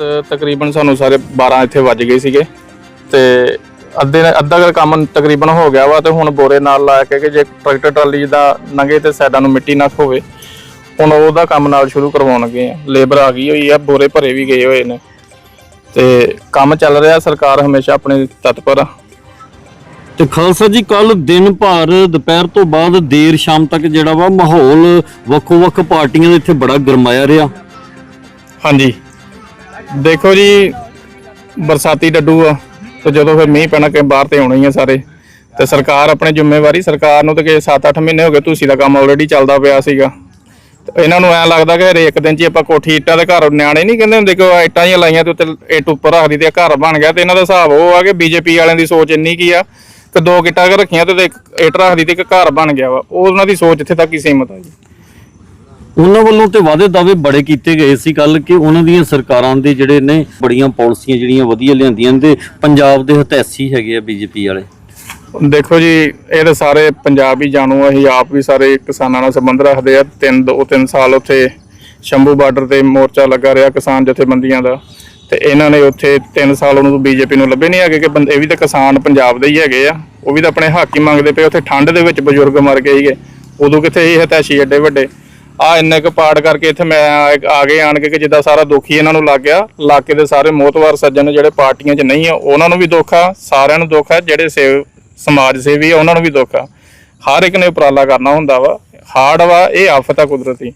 ਰਾਤ ਤਕਰੀਬਨ ਸਾਨੂੰ ਸਾਰੇ 12 ਇੱਥੇ ਵੱਜ ਗਏ ਸੀਗੇ ਤੇ ਅੱਧੇ ਅੱਧਾ ਕੁ ਕੰਮ ਤਕਰੀਬਨ ਹੋ ਗਿਆ ਵਾ ਤੇ ਹੁਣ ਬੋਰੇ ਨਾਲ ਲਾ ਕੇ ਕਿ ਜੇ ਟਰੈਕਟਰ ਟਰਾਲੀ ਦਾ ਨੰਗੇ ਤੇ ਸਾਈਡਾਂ ਨੂੰ ਮਿੱਟੀ ਨਾ ਹੋਵੇ ਹੁਣ ਉਹਦਾ ਕੰਮ ਨਾਲ ਸ਼ੁਰੂ ਕਰਵਾਉਣ ਲੱਗੇ ਆ। ਲੇਬਰ ਆ ਗਈ ਹੋਈ ਆ ਬੋਰੇ ਭਰੇ ਵੀ ਗਏ ਹੋਏ ਨੇ। ਤੇ ਕੰਮ ਚੱਲ ਰਿਹਾ ਸਰਕਾਰ ਹਮੇਸ਼ਾ ਆਪਣੇ ਤਤਪਰ ਆ। ਤੇ ਖਾਲਸਾ ਜੀ ਕੱਲ ਦਿਨ ਭਰ ਦੁਪਹਿਰ ਤੋਂ ਬਾਅਦ ਦੇਰ ਸ਼ਾਮ ਤੱਕ ਜਿਹੜਾ ਵਾ ਮਾਹੌਲ ਵੱਖੋ-ਵੱਖ ਪਾਰਟੀਆਂ ਦੇ ਇੱਥੇ ਬੜਾ ਗਰਮਾਇਆ ਰਿਹਾ। ਹਾਂਜੀ। ਦੇਖੋ ਜੀ, ਬਰਸਾਤੀ ਡੱਡੂ ਆ, ਤੇ ਜਦੋਂ ਫਿਰ ਮੀਂਹ ਪੈਣਾ ਕਿ ਬਾਹਰ ਤੇ ਆਉਣਾ ਹੀ ਆ ਸਾਰੇ। ਤੇ ਸਰਕਾਰ ਆਪਣੇ ਜ਼ਿੰਮੇਵਾਰੀ, ਸਰਕਾਰ ਨੂੰ ਤੇ ਕਿ 7-8 ਮਹੀਨੇ ਹੋ ਗਏ ਤੁਸੀਂ ਦਾ ਕੰਮ ਆਲਰੇਡੀ ਚੱਲਦਾ ਪਿਆ ਸੀਗਾ। ਤੇ ਇਹਨਾਂ ਨੂੰ ਐ ਲੱਗਦਾ ਕਿ ਹਰੇਕ ਦਿਨ 'ਚ ਹੀ ਆਪਾਂ ਕੋਠੀ ਇੱਟਾਂ ਦੇ ਘਰ ਨਿਆਣੇ ਨਹੀਂ ਕਹਿੰਦੇ ਹੁੰਦੇ ਕਿ ਉਹ ਇੱਟਾਂ ਹੀ ਲਾਈਆਂ ਤੇ ਉੱਤੇ ਇੱਟ ਉੱਪਰ ਰੱਖ ਦਿੱਤੀ ਤੇ ਘਰ ਬਣ ਗਿਆ। ਤੇ ਇਹਨਾਂ ਦਾ ਹਿਸਾਬ ਉਹ ਆ ਕਿ ਬੀਜੇਪੀ ਵਾਲਿਆਂ ਦੀ ਸੋਚ ਇੰਨੀ ਕੀ ਆ ਕਿ ਦੋ ਗਿੱਟਾਂ ਰੱਖੀਆਂ ਤੇ ਇੱਕ ਇੱਟ ਰੱਖ ਦਿੱਤੀ ਕਿ ਘਰ ਬਣ ਗਿਆ ਵਾ। ਉਹ ਉਹਨਾਂ ਦੀ ਸੋਚ ਇੱਥੇ ਤੱਕ ਹੀ ਸੀਮਤ ਆ ਜੀ। ਉਹਨਾਂ ਵੱਲੋਂ ਤੇ ਵਾਅਦੇ ਦਾਅਵੇ ਬੜੇ ਕੀਤੇ ਗਏ ਸੀ ਕੱਲ ਕਿ ਉਹਨਾਂ ਦੀਆਂ ਸਰਕਾਰਾਂ ਦੇ ਜਿਹੜੇ ਨੇ ਬੜੀਆਂ ਪਾਲਿਸੀਆਂ ਜਿਹੜੀਆਂ ਵਧੀਆ ਲਿਆਂਦੀਆਂ ਨੇ ਤੇ ਪੰਜਾਬ ਦੇ ਹਤੈਸੀ ਹੈਗੇ ਆ ਬੀਜੇਪੀ ਵਾਲੇ। ਦੇਖੋ ਜੀ ਇਹ ਤਾਂ ਸਾਰੇ ਪੰਜਾਬੀ ਜਾਣੂ ਆ, ਅਸੀਂ ਆਪ ਵੀ ਸਾਰੇ ਕਿਸਾਨਾਂ ਨਾਲ ਸੰਬੰਧ ਰੱਖਦੇ ਆ। ਤਿੰਨ ਦੋ ਤਿੰਨ ਸਾਲ ਉੱਥੇ ਸ਼ੰਭੂ ਬਾਰਡਰ ਤੇ ਮੋਰਚਾ ਲੱਗਾ ਰਿਹਾ ਕਿਸਾਨ ਜਥੇਬੰਦੀਆਂ ਦਾ। ਤੇ ਇਹਨਾਂ ਨੇ ਉੱਥੇ 3 ਸਾਲ ਉਹਨੂੰ ਬੀਜੇਪੀ ਨੂੰ ਲੱਭੇ ਨਹੀਂ ਹੈਗੇ ਕਿ ਬੰਦੇ ਇਹ ਵੀ ਤਾਂ ਕਿਸਾਨ ਪੰਜਾਬ ਦੇ ਹੀ ਹੈਗੇ ਆ। ਉਹ ਵੀ ਤਾਂ ਆਪਣੇ ਹੱਕ ਹੀ ਮੰਗਦੇ ਪਏ ਉੱਥੇ ਠੰਡ ਦੇ ਵਿੱਚ ਬਜ਼ੁਰਗ ਮਰ ਗਏ ਸੀਗੇ। ਉਦੋਂ ਕਿੱਥੇ ਇਹ ਹਤੈਸ਼ੀ ਐਡੇ ਵੱਡੇ? ਆ ਇੰਨੇ ਕੁ ਪਾੜ ਕਰਕੇ ਇੱਥੇ ਮੈਂ ਆ- ਗਏ ਆਣ ਕੇ ਕਿ ਜਿੱਦਾਂ ਸਾਰਾ ਦੁੱਖ ਹੀ ਇਹਨਾਂ ਨੂੰ ਲੱਗ ਗਿਆ ਇਲਾਕੇ ਦੇ ਸਾਰੇ ਮੋਤਵਾਰ ਸੱਜਣ ਜਿਹੜੇ ਪਾਰਟੀਆਂ 'ਚ ਨਹੀਂ ਆ, ਉਹਨਾਂ ਨੂੰ ਵੀ ਦੁੱਖ ਆ, ਸਾਰਿਆਂ ਨੂੰ ਦੁੱਖ ਆ, ਜਿਹੜੇ ਸੇਵ, ਸਮਾਜ ਸੇਵੀ ਆ, ਉਹਨਾਂ ਨੂੰ ਵੀ ਦੁੱਖ ਆ। ਹਰ ਇੱਕ ਨੇ ਉਪਰਾਲਾ ਕਰਨਾ ਹੁੰਦਾ ਵਾ, ਹਾਰਡ ਵਾ, ਇਹ ਆਫਤ ਆ ਕੁਦਰਤੀ।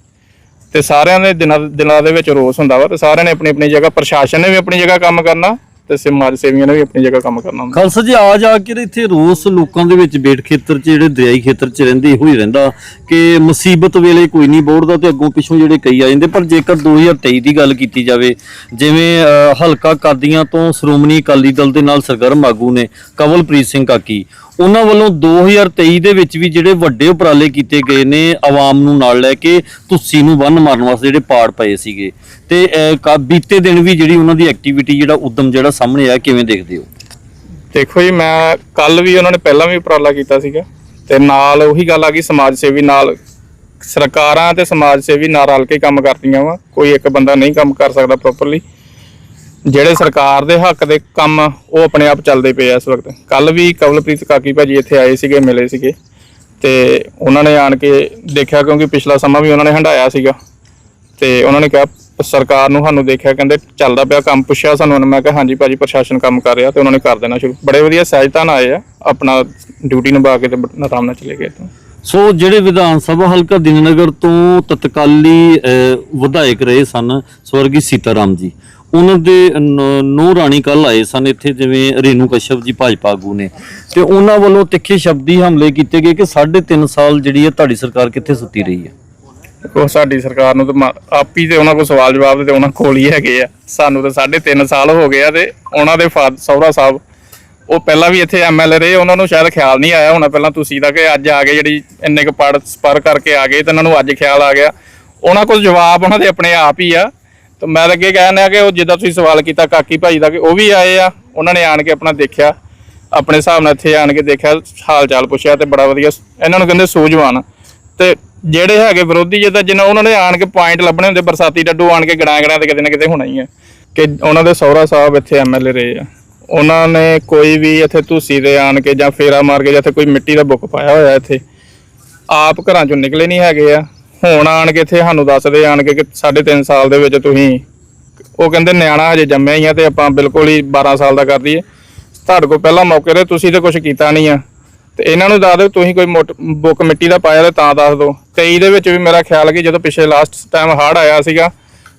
ਤੇ ਸਾਰਿਆਂ ਦੇ ਦਿਨਾਂ ਦਿਲਾਂ ਦੇ ਵਿੱਚ ਰੋਸ ਹੁੰਦਾ ਵਾ, ਤੇ ਸਾਰਿਆਂ ਨੇ ਆਪਣੀ ਆਪਣੀ ਜਗ੍ਹਾ, ਪ੍ਰਸ਼ਾਸਨ ਨੇ ਵੀ ਆਪਣੀ ਜਗ੍ਹਾ ਕੰਮ ਕਰਨਾ ਤੇ ਸਮਾਜ ਸੇਵੀਆਂ ਨੇ ਵੀ ਆਪਣੀ ਜਗ੍ਹਾ ਕੰਮ ਕਰਨਾ ਹੁੰਦਾ। ਖਾਲਸਾ ਜੀ, ਆ ਜਾ ਕੇ ਇੱਥੇ ਰੋਸ ਲੋਕਾਂ ਦੇ ਵਿੱਚ ਬੇਟ ਖੇਤਰ 'ਚ, ਜਿਹੜੇ ਦਰਿਆਈ ਖੇਤਰ 'ਚ ਰਹਿੰਦੇ, ਇਹੋ ਹੀ ਰਹਿੰਦਾ ਕਿ ਮੁਸੀਬਤ ਵੇਲੇ ਕੋਈ ਨਹੀਂ ਬੋੜਦਾ ਤੇ ਅੱਗੋਂ ਪਿੱਛੋਂ ਜਿਹੜੇ ਕਈ ਆ ਜਾਂਦੇ, ਪਰ ਜੇਕਰ 2023 ਦੀ ਗੱਲ ਕੀਤੀ ਜਾਵੇ, ਜਿਵੇਂ ਹਲਕਾ ਕਾਦੀਆਂ ਤੋਂ ਸ਼੍ਰੋਮਣੀ ਅਕਾਲੀ ਦਲ ਦੇ ਨਾਲ ਸਰਗਰਮ ਆਗੂ ਨੇ ਕਵਲਪ੍ਰੀਤ ਸਿੰਘ ਕਾਕੀ ਉਹਨਾਂ ਵੱਲੋਂ 2023 ਦੇ ਵਿੱਚ ਵੀ ਜਿਹੜੇ ਵੱਡੇ ਉਪਰਾਲੇ ਕੀਤੇ ਗਏ ਨੇ ਆਵਾਮ ਨੂੰ ਨਾਲ ਲੈ ਕੇ ਤੁਸੀਂ ਨੂੰ ਬੰਨ ਮਾਰਨ ਵਾਸਤੇ ਜਿਹੜੇ ਪਾੜ ਪਏ ਸੀਗੇ। ਤੇ ਅਹ, ਬੀਤੇ ਦਿਨ ਵੀ ਜਿਹੜੀ ਉਹਨਾਂ ਦੀ ਐਕਟੀਵਿਟੀ ਜਿਹੜਾ ਉਦਮ ਜਿਹੜਾ ਸਾਹਮਣੇ ਆਇਆ ਕਿਵੇਂ ਦੇਖਦੇ ਹੋ? ਦੇਖੋ ਜੀ ਮੈਂ ਕੱਲ ਵੀ ਉਹਨਾਂ ਨੇ ਪਹਿਲਾਂ ਵੀ ਉਪਰਾਲਾ ਕੀਤਾ ਸੀਗਾ ਤੇ ਨਾਲ ਉਹੀ ਗੱਲ ਆ ਗਈ ਸਮਾਜ ਸੇਵੀ ਨਾਲ। ਸਰਕਾਰਾਂ ਤੇ ਸਮਾਜ ਸੇਵੀ ਨਾਲ ਰਲ ਕੇ ਕੰਮ ਕਰਦੀਆਂ ਵਾ ਕੋਈ ਇੱਕ ਬੰਦਾ ਨਹੀਂ ਕੰਮ ਕਰ ਸਕਦਾ ਪ੍ਰੋਪਰਲੀ ਜਿਹੜੇ ਸਰਕਾਰ ਦੇ ਹੱਕ ਦੇ ਕੰਮ ਉਹ ਆਪਣੇ ਆਪ ਚੱਲਦੇ ਪਏ ਆ ਇਸ ਵਕਤ। ਕੱਲ ਵੀ ਕਵਲਪ੍ਰੀਤ ਕਾਕੀ ਭਾਜੀ ਇੱਥੇ ਆਏ ਸੀਗੇ, ਮਿਲੇ ਸੀਗੇ। ਤੇ ਉਹਨਾਂ ਨੇ ਆਣ ਕੇ ਦੇਖਿਆ ਕਿਉਂਕਿ ਪਿਛਲਾ ਸਮਾਂ ਵੀ ਉਹਨਾਂ ਨੇ ਹੰਡਾਇਆ ਸੀਗਾ। ਤੇ ਉਹਨਾਂ ਨੇ ਕਿਹਾ, ਸਰਕਾਰ ਨੂੰ ਸਾਨੂੰ ਦੇਖਿਆ, ਕਹਿੰਦੇ ਚੱਲਦਾ ਪਿਆ ਕੰਮ, ਪੁੱਛਿਆ ਸਾਨੂੰ, ਮੈਂ ਕਿਹਾ, ਹਾਂਜੀ ਭਾਜੀ, ਪ੍ਰਸ਼ਾਸਨ ਕੰਮ ਕਰ ਰਿਹਾ ਤੇ ਉਹਨਾਂ ਨੇ ਕਰ ਦੇਣਾ ਸ਼ੁਰੂ। ਬੜੇ ਵਧੀਆ ਸਹਿਜਤਾ ਨਾਲ ਆਏ ਆ, ਆਪਣਾ ਡਿਊਟੀ ਨਿਭਾ ਕੇ ਤੇ ਆਰਾਮ ਨਾਲ ਚਲੇ ਗਏ ਤੋਂ ਸੋ ਜਿਹੜੇ ਵਿਧਾਨ ਸਭਾ ਹਲਕਾ ਦਿਨਨਗਰ ਤੋਂ ਤਤਕਾਲੀ ਵਿਧਾਇਕ ਰਹੇ ਸਨ, ਸਵਰਗੀ ਸੀਤਾਰਾਮ ਜੀ। ਉਹਨਾਂ ਦੇ ਨੋ ਰਾਣੀ ਕੱਲ ਆਏ ਸਨ ਇੱਥੇ, ਜਿਵੇਂ ਰੇਨੂ ਕਸ਼ਪ ਜੀ, ਭਾਜਪਾ ਆਗੂ ਨੇ। ਤੇ ਉਹਨਾਂ ਵੱਲੋਂ ਤਿੱਖੇ ਸ਼ਬਦੀ ਹਮਲੇ ਕੀਤੇ ਗਏ ਕਿ 3.5 ਸਾਲ ਜਿਹੜੀ ਹੈ ਤੁਹਾਡੀ ਸਰਕਾਰ ਕਿੱਥੇ ਸੁੱਤੀ ਰਹੀ ਹੈ? ਉਹ ਸਾਡੀ ਸਰਕਾਰ ਨੂੰ ਤਾਂ ਆਪ ਹੀ ਤੇ ਉਹਨਾਂ ਕੋਲ ਸਵਾਲ ਜਵਾਬ ਤੇ ਉਹਨਾਂ ਕੋਲ ਹੀ ਹੈਗੇ ਆ। ਸਾਨੂੰ ਤਾਂ ਸਾਢੇ ਤਿੰਨ ਸਾਲ ਹੋ ਗਏ ਆ ਤੇ ਉਹਨਾਂ ਦੇ ਫਾਦਰ ਸਾਹਿਬ, ਉਹ ਪਹਿਲਾਂ ਵੀ ਇੱਥੇ ਐਮਐਲਏ ਰਹੇ, ਉਹਨਾਂ ਨੂੰ ਸ਼ਾਇਦ ਖਿਆਲ ਨਹੀਂ ਆਇਆ ਹੋਣਾ ਪਹਿਲਾਂ ਤੁਸੀਂ ਦਾ ਕਿ ਅੱਜ ਆ ਗਏ ਜਿਹੜੀ ਇੰਨੇ ਕੁ ਪੜ, ਸਪਰ ਕਰਕੇ ਆ ਗਏ ਤੇ ਉਹਨਾਂ ਨੂੰ ਅੱਜ ਖਿਆਲ ਆ ਗਿਆ। ਉਹਨਾਂ ਕੋਲ ਜਵਾਬ ਉਹਨਾਂ ਦੇ ਆਪਣੇ ਆਪ ਹੀ ਆ। ਤਾਂ ਮੈਂ ਤਾਂ ਅੱਗੇ ਕਹਿੰਦਾ ਆ ਕਿ ਉਹ ਜਿੱਦਾਂ ਤੁਸੀਂ ਸਵਾਲ ਕੀਤਾ ਕਾਕੀ ਭਾਈ ਦਾ ਕਿ ਉਹ ਵੀ ਆਏ ਆ, ਉਹਨਾਂ ਨੇ ਆਣ ਕੇ ਆਪਣਾ ਦੇਖਿਆ, ਆਪਣੇ ਹਿਸਾਬ ਨਾਲ ਇੱਥੇ ਆਣ ਕੇ ਦੇਖਿਆ ਹਾਲ ਚਾਲ ਪੁੱਛਿਆ ਤੇ ਬੜਾ ਵਧੀਆ ਇਹਨਾਂ ਨੂੰ ਕਹਿੰਦੇ ਸੂਝਵਾਨ। ਤੇ ਜਿਹੜੇ ਹੈਗੇ ਵਿਰੋਧੀ ਜਿੱਦਾਂ ਜਿਨ੍ਹਾਂ ਉਹਨਾਂ ਨੇ ਆਣ ਕੇ ਪੁਆਇੰਟ ਲੱਭਣੇ ਹੁੰਦੇ, ਬਰਸਾਤੀ ਡੱਡੂ ਆਣ ਕੇ ਗੜਾਂ ਗੜਾਂ ਤੇ ਕਿਤੇ ਨਾ ਕਿਤੇ ਹੋਣਾ ਹੀ ਹੈ ਕਿ ਉਹਨਾਂ ਦੇ ਸਹੁਰਾ ਸਾਹਿਬ ਇੱਥੇ ਐਮਐਲਏ ਰਹੇ ਆ। ਉਹਨਾਂ ਨੇ ਕੋਈ ਵੀ ਇੱਥੇ ਧੂਸੀ ਦੇ ਆਣ ਕੇ ਜਾਂ ਫੇਰਾ ਮਾਰ ਕੇ ਜਾਂ ਇੱਥੇ ਕੋਈ ਮਿੱਟੀ ਦਾ ਬੁੱਕ ਪਾਇਆ ਹੋਇਆ ਇੱਥੇ, ਆਪ ਘਰਾਂ ਚੋਂ ਨਿਕਲੇ ਨਹੀਂ ਹੈਗੇ ਆ। ਹੁਣ ਆਣ ਕੇ ਇੱਥੇ ਸਾਨੂੰ ਦੱਸਦੇ, ਆਣ ਕੇ ਕਿ ਸਾਢੇ ਤਿੰਨ ਸਾਲ ਦੇ ਵਿੱਚ ਤੁਸੀਂ, ਉਹ ਕਹਿੰਦੇ ਨਿਆਣਾ ਹਜੇ ਜੰਮਿਆ ਹੀ ਆ ਤੇ ਆਪਾਂ ਬਿਲਕੁਲ ਹੀ 12 ਸਾਲ ਦਾ ਕਰ ਦਈਏ ਤੁਹਾਡੇ ਕੋਲ ਪਹਿਲਾਂ ਮੌਕੇ ਤੇ ਤੁਸੀਂ ਤੇ ਕੁਝ ਕੀਤਾ ਨਹੀਂ ਆ। ਤੇ ਇਹਨਾਂ ਨੂੰ ਦੱਸ ਦਿਓ, ਤੁਸੀਂ ਕੋਈ ਮੋਟ- ਬੁੱਕ ਮਿੱਟੀ ਦਾ ਪਾਇਆ ਤੇ ਤਾਂ ਦੱਸ ਦਿਓ। 23 ਦੇ ਵਿੱਚ ਵੀ ਮੇਰਾ ਖਿਆਲ ਕਿ ਜਦੋਂ ਪਿਛਲੇ ਲਾਸਟ ਟਾਈਮ ਹੜ੍ਹ ਆਇਆ ਸੀਗਾ,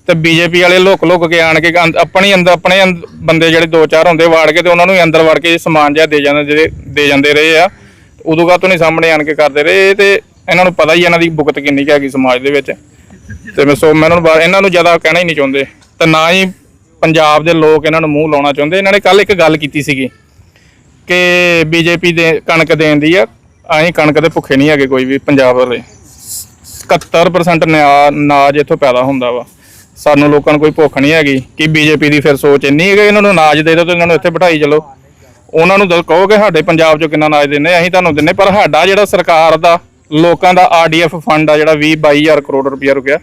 ਤੇ ਬੀਜੇਪੀ ਵਾਲੇ ਲੁੱਕ ਲੁੱਕ ਕੇ ਆਣ ਕੇ ਅੰਦ- ਆਪਣੀ ਅੰਦਰ ਆਪਣੇ ਅੰਦ- ਬੰਦੇ ਜਿਹੜੇ ਦੋ ਚਾਰ ਹੁੰਦੇ ਵਾੜ ਕੇ ਤੇ ਉਹਨਾਂ ਨੂੰ ਹੀ ਅੰਦਰ ਵੜ ਕੇ ਸਮਾਨ ਜਿਹਾ ਦੇ ਜਾਂਦੇ ਜਿਹੜੇ ਦੇ ਜਾਂਦੇ ਰਹੇ ਆ। ਉਦੋਂ ਕਾ ਤੋਂ ਨਹੀਂ ਸਾਹਮਣੇ ਆਣ ਕੇ ਕਰਦੇ ਰਹੇ ਇਹ ਤੇ ਇਹਨਾਂ ਨੂੰ ਪਤਾ ਹੀ ਇਹਨਾਂ ਦੀ ਭੁਗਤ ਕਿੰਨੀ ਕੁ ਹੈਗੀ ਸਮਾਜ ਦੇ ਵਿੱਚ। ਤੇ ਮੈਂ ਸੋ ਮੈਂ ਇਹਨਾਂ ਨੂੰ ਬਾ- ਇਹਨਾਂ ਨੂੰ ਜ਼ਿਆਦਾ ਕਹਿਣਾ ਹੀ ਨਹੀਂ ਚਾਹੁੰਦੇ। ਤੇ ਨਾ ਹੀ ਪੰਜਾਬ ਦੇ ਲੋਕ ਇਹਨਾਂ ਨੂੰ ਮੂੰਹ ਲਾਉਣਾ ਚਾਹੁੰਦੇ। ਇਹਨਾਂ ਨੇ ਕੱਲ ਇੱਕ ਗੱਲ ਕੀਤੀ ਸੀਗੀ ਕਿ ਬੀਜੇਪੀ ਦੇ ਕਣਕ ਦੇਣ ਦੀ ਆ। ਅਸੀਂ ਕਣਕ ਦੇ ਭੁੱਖੇ ਨਹੀਂ ਹੈਗੇ ਕੋਈ ਵੀ ਪੰਜਾਬ ਵਾਲੇ। 71% ਨਿਆ- ਅਨਾਜ ਇੱਥੋਂ ਪੈਦਾ ਹੁੰਦਾ ਵਾ। ਸਾਨੂੰ ਲੋਕਾਂ ਨੂੰ ਕੋਈ ਭੁੱਖ ਨਹੀਂ ਹੈਗੀ। ਕਿ ਬੀਜੇਪੀ ਦੀ ਫਿਰ ਸੋਚ ਇੰਨੀ ਹੈ ਕਿ ਇਹਨਾਂ ਨੂੰ ਅਨਾਜ ਦੇ ਦਿਓ ਤੇ ਇਹਨਾਂ ਨੂੰ ਇੱਥੇ ਬਿਠਾਈ ਚਲੋ। ਉਹਨਾਂ ਨੂੰ ਦ- ਕਹੋ ਕਿ ਸਾਡੇ ਪੰਜਾਬ 'ਚੋਂ ਕਿੰਨਾ ਅਨਾਜ ਦਿੰਦੇ ਅਸੀਂ ਤੁਹਾਨੂੰ ਦਿੰਨੇ ਪਰ ਸਾਡਾ ਜਿਹੜਾ ਸਰਕਾਰ ਦਾ ਲੋਕਾਂ ਦਾ ਆਰਡੀਐਫ ਫੰਡ ਆ ਜਿਹੜਾ 20 22000 ਕਰੋੜ ਰੁਪਇਆ ਰੁਕਿਆ।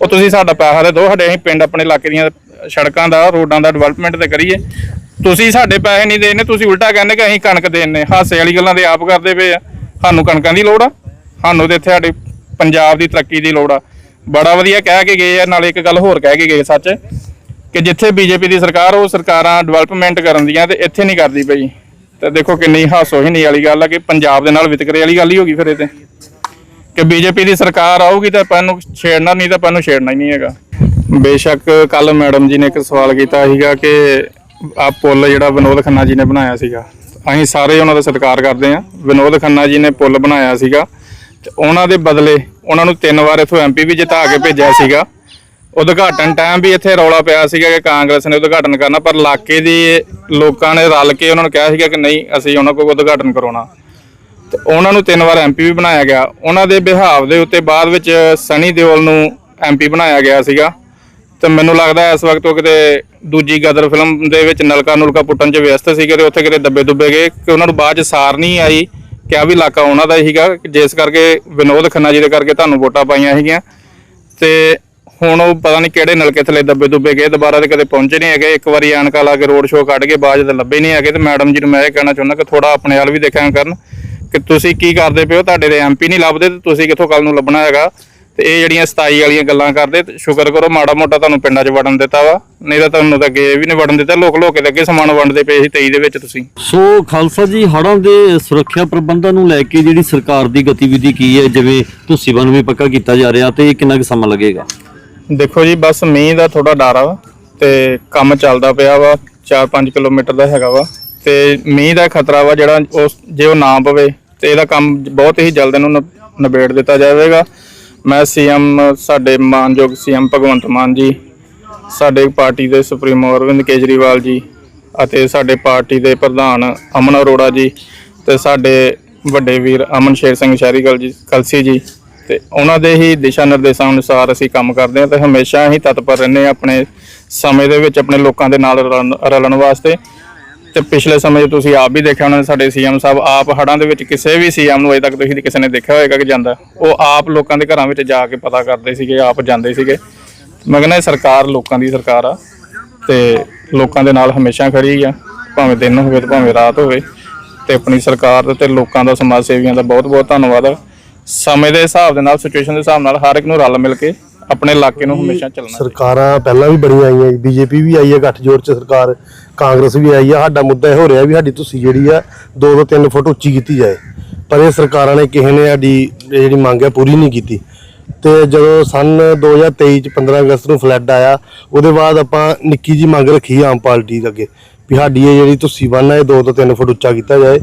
ਉਹ ਤੁਸੀਂ ਸਾਡਾ ਪੈਸਾ ਦੇ ਦਿਓ, ਸਾਡੇ ਅਸੀਂ ਪਿੰਡ ਆਪਣੇ ਇਲਾਕੇ ਦੀਆਂ ਸੜਕਾਂ ਦਾ, ਰੋਡਾਂ ਦਾ ਡਿਵੈਲਪਮੈਂਟ ਤੇ ਕਰੀਏ। ਤੁਸੀਂ ਸਾਡੇ ਪੈਸੇ ਨਹੀਂ ਦੇਣੇ, ਤੁਸੀਂ ਉਲਟਾ ਕਹਿੰਦੇ ਕਿ ਅਸੀਂ ਕਣਕ ਦੇਣੇ ਹਾਸੇ ਵਾਲੀ ਗੱਲਾਂ ਤੇ ਆਪ ਕਰਦੇ ਪਏ ਆ। ਸਾਨੂੰ ਕਣਕਾਂ ਦੀ ਲੋੜ ਆ। ਸਾਨੂੰ ਤੇ ਇੱਥੇ ਸਾਡੇ ਪੰਜਾਬ ਦੀ ਤਰੱਕੀ ਦੀ ਲੋੜ ਆ। ਬੜਾ ਵਧੀਆ ਕਹਿ ਕੇ ਗਏ ਆ, ਨਾਲੇ ਇੱਕ ਗੱਲ ਹੋਰ ਕਹਿ ਕੇ ਗਏ ਸੱਚ, ਕਿ ਜਿੱਥੇ ਬੀਜੇਪੀ ਦੀ ਸਰਕਾਰ, ਉਹ ਸਰਕਾਰਾਂ ਡਿਵੈਲਪਮੈਂਟ ਕਰਨ ਦੀਆਂ ਤੇ ਇੱਥੇ ਨਹੀਂ ਕਰਦੀ ਪਈ। ਤਾਂ ਦੇਖੋ ਕਿੰਨੀ ਹਾਸੋਹੀਣੀ ਵਾਲੀ ਗੱਲ ਆ ਕਿ ਪੰਜਾਬ ਦੇ ਨਾਲ ਵਿਤਕਰੇ ਵਾਲੀ ਗੱਲ ਹੀ ਹੋ ਗਈ ਫਿਰ ਇਹ ਤੇ। ਕਿ ਬੀਜੇਪੀ ਦੀ ਸਰਕਾਰ ਆਊਗੀ ਤਾਂ ਆਪਾਂ ਨੂੰ ਛੇੜਨਾ, ਨਹੀਂ ਤਾਂ ਆਪਾਂ ਨੂੰ ਛੇੜਨਾ ਹੀ ਨਹੀਂ ਹੈਗਾ। ਬੇਸ਼ੱਕ ਕੱਲ ਮੈਡਮ ਜੀ ਨੇ ਇੱਕ ਸਵਾਲ ਕੀਤਾ ਸੀਗਾ ਕਿ ਆ ਪੁੱਲ ਜਿਹੜਾ ਵਿਨੋਦ ਖੰਨਾ ਜੀ ਨੇ ਬਣਾਇਆ ਸੀਗਾ, ਅਸੀਂ ਸਾਰੇ ਉਹਨਾਂ ਦਾ ਸਤਿਕਾਰ ਕਰਦੇ ਹਾਂ। ਵਿਨੋਦ ਖੰਨਾ ਜੀ ਨੇ ਪੁੱਲ ਬਣਾਇਆ ਸੀਗਾ ਤੇ ਉਹਨਾਂ ਦੇ ਬਦਲੇ ਉਹਨਾਂ ਨੂੰ ਤਿੰਨ ਵਾਰ ਇੱਥੋਂ ਐਮਪੀ ਵੀ ਜਿਤਾ ਕੇ ਭੇਜਿਆ ਸੀਗਾ। ਉਦਘਾਟਨ ਟਾਈਮ ਵੀ ਇੱਥੇ ਰੌਲਾ ਪਿਆ ਸੀਗਾ ਕਿ ਕਾਂਗਰਸ ਨੇ ਉਦਘਾਟਨ ਕਰਨਾ, ਪਰ ਇਲਾਕੇ ਦੇ ਲੋਕਾਂ ਨੇ ਰਲ ਕੇ ਉਹਨਾਂ ਨੂੰ ਕਿਹਾ ਸੀਗਾ ਕਿ ਨਹੀਂ, ਅਸੀਂ ਉਹਨਾਂ ਕੋਲ ਉਦਘਾਟਨ ਕਰਾਉਣਾ। ਤੇ ਉਹਨਾਂ ਨੂੰ ਤਿੰਨ ਵਾਰ ਐਮਪੀ ਵੀ ਬਣਾਇਆ ਗਿਆ। ਉਹਨਾਂ ਦੇ ਵਿਹਾਵ ਦੇ ਉੱਤੇ ਬਾਅਦ ਵਿੱਚ ਸਨੀ ਦਿਓਲ ਨੂੰ ਐਮਪੀ ਬਣਾਇਆ ਗਿਆ ਸੀਗਾ। ਤੇ ਮੈਨੂੰ ਲੱਗਦਾ ਇਸ ਵਕਤ ਉਹ ਕਿਤੇ ਦੂਜੀ ਗਦਰ ਫਿਲਮ ਦੇ ਵਿੱਚ ਨਲਕਾ ਨੁਲਕਾ ਪੁੱਟਣ 'ਚ ਵਿਅਸਤ ਸੀਗੇ ਤੇ ਉੱਥੇ ਕਿਤੇ ਦੱਬੇ ਦੁੱਬੇ ਗਏ ਕਿ ਉਹਨਾਂ ਨੂੰ ਬਾਅਦ 'ਚ ਸਾਰ ਨਹੀਂ ਆਈ। ਕਿਆ ਵੀ ਇਲਾਕਾ ਉਹਨਾਂ ਦਾ ਹੀ ਸੀਗਾ, ਜਿਸ ਕਰਕੇ ਵਿਨੋਦ ਖੰਨਾ ਜੀ ਦੇ ਕਰਕੇ ਤੁਹਾਨੂੰ ਵੋਟਾਂ ਪਾਈਆਂ ਸੀਗੀਆਂ। ਤੇ ਹੁਣ ਉਹ ਪਤਾ ਨਹੀਂ ਕਿਹੜੇ ਨਲਕੇ ਥੱਲੇ ਦੱਬੇ ਦੁੱਬੇ ਗਏ, ਦੁਬਾਰਾ ਤੇ ਕਦੇ ਪਹੁੰਚੇ ਨਹੀਂ ਹੈਗੇ। ਇੱਕ ਵਾਰੀ ਐਨਕਾ ਲਾ ਕੇ ਰੋਡ ਸ਼ੋਅ ਕੱਢ ਕੇ ਬਾਅਦ 'ਚ ਤਾਂ ਲੱਭੇ ਨਹੀਂ ਹੈਗੇ। ਤੇ ਮੈਡਮ ਜੀ ਨੂੰ ਮੈਂ ਇਹ ਕਹਿਣਾ ਚਾਹੁੰਦਾ ਕਿ ਥੋੜਾ ਆਪਣੇ ਵੱਲ ਵੀ ਦੇਖਿਆ ਕਰਨ। ਕਿ ਤੁਸੀਂ ਕੀ ਕਰਦੇ ਪਿਓ ਤੁਹਾਡੇ ਦੇ ਐਮਪੀ ਨਹੀਂ ਲੱਭਦੇ ਤੇ ਤੁਸੀਂ ਕਿੱਥੋਂ ਕੱਲ ਨੂੰ ਲੱਭਣਾ ਹੈਗਾ? ਤੇ ਇਹ ਜਿਹੜੀਆਂ 27 ਵਾਲੀਆਂ ਗੱਲਾਂ ਕਰਦੇ ਤੇ ਸ਼ੁਕਰ ਕਰੋ ਮਾੜਾ ਮੋਟਾ ਤੁਹਾਨੂੰ ਪਿੰਡਾਂ 'ਚ ਵੜਨ ਦਿੱਤਾ ਵਾ। ਨਹੀਂ ਤਾਂ ਤੁਹਾਨੂੰ ਤਾਂ ਅੱਗੇ ਇਹ ਵੀ ਨਹੀਂ ਵੜਨ ਦਿੱਤਾ ਲੋਕ ਲੋਕੇ ਦੇ ਅੱਗੇ ਸਮਾਨ ਵੰਡਦੇ ਪਏ ਸੀ 23 ਦੇ ਵਿੱਚ ਤੁਸੀਂ। ਸੋ ਖਾਲਸਾ ਜੀ ਹੜ੍ਹਾਂ ਦੇ ਸੁਰੱਖਿਆ ਪ੍ਰਬੰਧਾਂ ਨੂੰ ਲੈ ਕੇ ਜਿਹੜੀ ਸਰਕਾਰ ਦੀ ਗਤੀਵਿਧੀ ਕੀ ਹੈ ਜਿਵੇਂ ਤੁਸੀਂ ਬਨ ਵੀ ਪੱਕਾ ਕੀਤਾ ਜਾ ਰਿਹਾ ਤੇ ਇਹ ਕਿੰਨਾ ਕੁ ਸਮਾਂ ਲੱਗੇਗਾ? ਦੇਖੋ ਜੀ ਬਸ ਮੀਂਹ ਦਾ ਥੋੜਾ ਡਰ ਆ ਤੇ ਕੰਮ ਚੱਲਦਾ ਪਿਆ ਵਾ 4-5 ਕਿਲੋਮੀਟਰ ਦਾ ਹੈਗਾ ਵਾ। ਤੇ ਮੀਂਹ ਦਾ ਖਤਰਾ ਵਾ ਜਿਹੜਾ ਉਸ ਜੇ ਉਹ ਨਾ ਪਵੇ ਤੇ ਇਹਦਾ ਕੰਮ ਬਹੁਤ ਹੀ ਜਲਦ ਇਹਨੂੰ ਨ- ਨਿਬੇੜ ਦਿੱਤਾ ਜਾਵੇਗਾ। ਮੈਂ ਸੀਐਮ ਸਾਡੇ ਮਾਨਯੋਗ ਸੀਐਮ ਭਗਵੰਤ ਮਾਨ ਜੀ, ਸਾਡੇ ਪਾਰਟੀ ਦੇ ਸੁਪਰੀਮੋ ਅਰਵਿੰਦ ਕੇਜਰੀਵਾਲ ਜੀ ਅਤੇ ਸਾਡੇ ਪਾਰਟੀ ਦੇ ਪ੍ਰਧਾਨ ਅਮਨ ਅਰੋੜਾ ਜੀ ਤੇ ਸਾਡੇ ਵੱਡੇ ਵੀਰ ਅਮਨ ਸ਼ੇਰ ਸਿੰਘ ਸ਼ਹਿਰੀਗਲ ਜੀ, ਕਲਸੀ ਜੀ ਤੇ ਉਹਨਾਂ ਦੇ ਹੀ ਦਿਸ਼ਾ ਨਿਰਦੇਸ਼ਾਂ ਅਨੁਸਾਰ ਅਸੀਂ ਕੰਮ ਕਰਦੇ ਹਾਂ ਤੇ ਹਮੇਸ਼ਾ ਹੀ ਤਤਪਰ ਰਹਿੰਦੇ ਹਾਂ ਆਪਣੇ ਸਮੇਂ ਦੇ ਵਿੱਚ ਆਪਣੇ ਲੋਕਾਂ ਦੇ ਨਾਲ ਰਲਣ ਰਲਣ ਵਾਸਤੇ। ਤੇ ਪਿਛਲੇ ਸਮੇਂ 'ਚ ਤੁਸੀਂ ਆਪ ਵੀ ਦੇਖਿਆ ਹੋਣਾ, ਸਾਡੇ ਸੀਐਮ ਸਾਹਿਬ ਆਪ ਹੜਾਂ ਦੇ ਵਿੱਚ ਕਿਸੇ ਵੀ ਸੀਐਮ ਨੂੰ ਅਜੇ ਤੱਕ ਤੁਸੀਂ ਕਿਸੇ ਨੇ ਦੇਖਿਆ ਹੋਏਗਾ ਕਿ ਜਾਂਦਾ। ਉਹ ਆਪ ਲੋਕਾਂ ਦੇ ਘਰਾਂ ਵਿੱਚ ਜਾ ਕੇ ਪਤਾ ਕਰਦੇ ਸੀਗੇ, ਆਪ ਜਾਂਦੇ ਸੀਗੇ। ਮੈਂ ਕਹਿੰਦਾ ਸਰਕਾਰ ਲੋਕਾਂ ਦੀ ਸਰਕਾਰ ਆ ਤੇ ਲੋਕਾਂ ਦੇ ਨਾਲ ਹਮੇਸ਼ਾ ਖੜੀ ਆ, ਭਾਵੇਂ ਦਿਨ ਹੋਵੇ ਤੇ ਭਾਵੇਂ ਰਾਤ ਹੋਵੇ। ਤੇ ਆਪਣੀ ਸਰਕਾਰ ਦੇ ਤੇ ਲੋਕਾਂ ਦਾ, ਸਮਾਜ ਸੇਵੀਆਂ ਦਾ ਬਹੁਤ ਬਹੁਤ ਧੰਨਵਾਦ ਆ। ਸਮੇਂ ਦੇ ਹਿਸਾਬ ਦੇ ਨਾਲ ਸਿਚੁਏਸ਼ਨ ਦੇ ਹਿਸਾਬ ਨਾਲ ਹਰ ਇੱਕ ਨੂੰ ਰਲ ਮਿਲ ਕੇ ਆਪਣੇ ਇਲਾਕੇ ਨੂੰ ਹਮੇਸ਼ਾ ਚੱਲਣਾ। ਸਰਕਾਰਾਂ ਪਹਿਲਾਂ ਵੀ ਬੜੀਆਂ ਆਈਆਂ, ਬੀਜੇਪੀ ਵੀ ਆਈ ਹੈ ਗੱਠਜੋੜ ਚ ਸਰਕਾਰ। ਕਾਂਗਰਸ ਵੀ ਆਈ ਆ, ਸਾਡਾ ਮੁੱਦਾ ਇਹ ਹੋ ਰਿਹਾ ਵੀ ਸਾਡੀ ਤੁਸੀਂ ਜਿਹੜੀ ਆ 2 ਤੋਂ 3 ਫੁੱਟ ਉੱਚੀ ਕੀਤੀ ਜਾਏ। ਪਰ ਇਹ ਸਰਕਾਰਾਂ ਨੇ ਕਿਸੇ ਨੇ ਸਾਡੀ ਜਿਹੜੀ ਮੰਗ ਹੈ ਪੂਰੀ ਨਹੀਂ ਕੀਤੀ। ਤੇ ਜਦੋਂ ਸਨ 2023 ਚ 15 ਅਗਸਤ ਨੂੰ ਫਲੱਡ ਆਇਆ, ਉਹਦੇ ਬਾਅਦ ਆਪਾਂ ਨਿੱਕੀ ਜੀ ਮੰਗ ਰੱਖੀ ਆਮ ਪਾਰਟੀ ਦੇ ਅੱਗੇ, ਵੀ ਸਾਡੀ ਇਹ ਜਿਹੜੀ ਤੁਸੀਂ ਬੰਨ ਹੈ ਇਹ 2 ਤੋਂ 3 ਫੁੱਟ ਉੱਚਾ ਕੀਤਾ ਜਾਏ।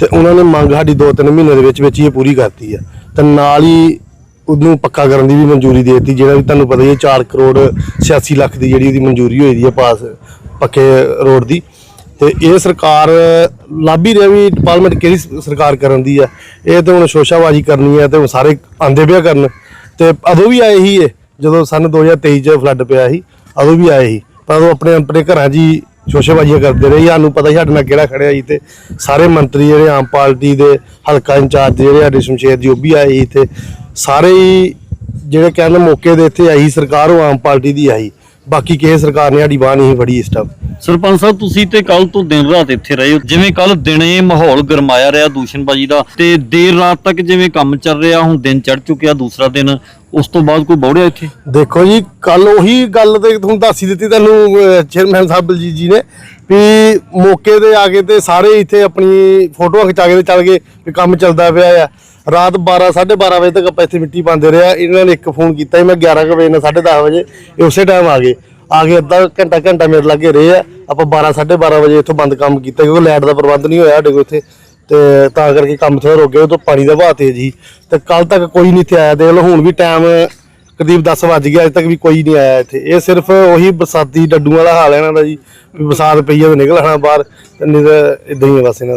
ਤੇ ਉਹਨਾਂ ਨੇ ਮੰਗ ਸਾਡੀ 2-3 ਮਹੀਨੇ ਦੇ ਵਿੱਚ ਵਿੱਚ ਹੀ ਇਹ ਪੂਰੀ ਕਰਤੀ ਆ। ਤੇ ਨਾਲ ਹੀ ਉਹਨੂੰ ਪੱਕਾ ਕਰਨ ਦੀ ਵੀ ਮਨਜ਼ੂਰੀ ਦੇ ਦਿੱਤੀ, ਜਿਹੜਾ ਵੀ ਤੁਹਾਨੂੰ ਪਤਾ ਹੀ ਹੈ 4 ਕਰੋੜ 86 ਲੱਖ ਦੀ ਜਿਹੜੀ ਉਹਦੀ ਮਨਜ਼ੂਰੀ ਹੋਈ ਦੀ ਹੈ ਪਾਸ। ਪੱਕੇ ਰੋਡ ਦੀ। ਤੇ ਇਹ ਸਰਕਾਰ ਲੱਭ ਹੀ ਰਿਹਾ ਵੀ ਡਿਪਾਰਟਮੈਂਟ ਕਿਹੜੀ ਸਰਕਾਰ ਕਰਨ ਦੀ ਹੈ ਇਹ ਤੇ ਹੁਣ ਸ਼ੋਸ਼ਾਬਾਜੀ ਕਰਨੀ ਹੈ ਤੇ ਸਾਰੇ ਆਂਦੇ ਪਿਆ ਕਰਨ। ਤੇ ਉਦੋਂ ਵੀ ਆਏ ਹੀ ਇਹ, ਜਦੋਂ ਸਨ 2023 ਚ ਫਲੱਡ ਪਿਆ ਸੀ, ਉਦੋਂ ਵੀ ਆਏ ਸੀ। ਪਰ ਉਦੋਂ ਆਪਣੇ ਆਪਣੇ ਘਰਾਂ 'ਚ ਹੀ ਸ਼ੋਸ਼ੇਬਾਜ਼ੀਆਂ ਕਰਦੇ ਰਹੇ। ਸਾਨੂੰ ਪਤਾ ਸੀ ਸਾਡੇ ਨਾਲ ਕਿਹੜਾ ਖੜਿਆ ਸੀ ਤੇ ਸਾਰੇ ਮੰਤਰੀ ਜਿਹੜੇ ਆਮ ਪਾਰਟੀ ਦੇ, ਹਲਕਾ ਇੰਚਾਰਜ ਜਿਹੜੇ ਸਾਡੇ ਸ਼ਮਸ਼ੇਰ ਜੀ, ਉਹ ਵੀ ਆਏ ਸੀ ਤੇ ਸਾਰੇ ਹੀ ਜਿਹੜੇ ਕਹਿੰਦੇ ਮੌਕੇ ਦੇ ਇੱਥੇ ਆਈ ਸਰਕਾਰ, ਉਹ ਆਮ ਪਾਰਟੀ ਦੀ ਆਈ। ਬਾਕੀ ਕਿਸੇ ਸਰਕਾਰ ਨੇ ਸਾਡੀ ਬਾਹ ਨਹੀਂ ਫੜੀ ਇਸ ਟਾਈਮ ਸਰਪੰਚ ਸਾਹਿਬ ਤੁਸੀਂ ਤੇ ਕੱਲ ਤੋਂ ਦਿਨ ਰਾਤ ਇੱਥੇ ਰਹੇ ਹੋ। ਜਿਵੇਂ ਕੱਲ ਦਿਨੇ ਮਾਹੌਲ ਗਰਮਾਇਆ ਰਿਹਾ ਦੂਸ਼ਣਬਾਜੀ ਦਾ ਤੇ ਦੇਰ ਰਾਤ ਤੱਕ ਜਿਵੇਂ ਕੰਮ ਚੱਲ ਰਿਹਾ ਹੁਣ ਦਿਨ ਚੜ ਚੁੱਕਿਆ ਦੂਸਰਾ ਦਿਨ। ਉਸ ਤੋਂ ਬਾਅਦ ਕੋਈ ਬੌੜਿਆ ਇੱਥੇ? ਦੇਖੋ ਜੀ ਕੱਲ ਉਹੀ ਗੱਲ ਤੇ ਤੁਹਾਨੂੰ ਦੱਸ ਹੀ ਦਿੱਤੀ ਤੁਹਾਨੂੰ ਚੇਅਰਮੈਨ ਸਾਹਿਬ ਬਲਜੀਤ ਜੀ ਨੇ ਵੀ ਮੌਕੇ ਤੇ ਆ ਕੇ ਤੇ ਸਾਰੇ ਇੱਥੇ ਆਪਣੀ ਫੋਟੋਆਂ ਖਿਚਾ ਕੇ ਤੇ ਚੱਲ ਗਏ ਵੀ ਕੰਮ ਚੱਲਦਾ ਪਿਆ ਆ। ਰਾਤ 12 12:30 ਵਜੇ ਤੱਕ ਆਪਾਂ ਇੱਥੇ ਮਿੱਟੀ ਪਾਉਂਦੇ ਰਿਹਾ ਇਹਨਾਂ ਨੇ ਇੱਕ ਫੋਨ ਕੀਤਾ ਸੀ, ਮੈਂ 11 ਕੁ ਵਜੇ ਨਾਲ 10:30 ਵਜੇ, ਇਹ ਉਸੇ ਟਾਈਮ ਆ ਗਏ। ਆ ਕੇ ਅੱਧਾ ਘੰਟਾ ਘੰਟਾ ਮੇਰੇ ਲਾਗੇ ਰਹੇ ਆ। ਆਪਾਂ 12 12:30 ਵਜੇ ਇੱਥੋਂ ਬੰਦ ਕੰਮ ਕੀਤਾ, ਕਿਉਂਕਿ ਲਾਈਟ ਦਾ ਪ੍ਰਬੰਧ ਨਹੀਂ ਹੋਇਆ ਸਾਡੇ ਕੋਲ ਇੱਥੇ। ਤੇ ਤਾਂ ਕਰਕੇ ਕੰਮ ਥੋੜਾ ਰੁਕ ਗਿਆ ਉਹ ਤੋਂ ਪਾਣੀ ਦਾ ਵਹਾਅ ਤੇਜ਼ ਸੀ। ਤੇ ਕੱਲ ਤੱਕ ਕੋਈ ਨਹੀਂ ਇੱਥੇ ਆਇਆ, ਦੇਖ ਲਓ, ਹੁਣ ਵੀ ਟਾਈਮ ਕਰੀਬ 10 ਵੱਜ ਗਿਆ ਅਜੇ ਤੱਕ ਵੀ ਕੋਈ ਨਹੀਂ ਆਇਆ ਇੱਥੇ। ਇਹ ਸਿਰਫ ਉਹੀ ਬਰਸਾਤੀ ਡੱਡੂ ਵਾਲਾ ਹਾਲ ਹੈ ਇਹਨਾਂ ਦਾ ਜੀ ਬਰਸਾਤ ਪਈ ਆ ਤੇ ਨਿਕਲ ਆਣਾ ਬਾਹਰ, ਤੇ ਨਹੀਂ ਤਾਂ ਇਦਾਂ ਹੀ ਹੈ ਬਸ ਇਹਨਾਂ ਦਾ।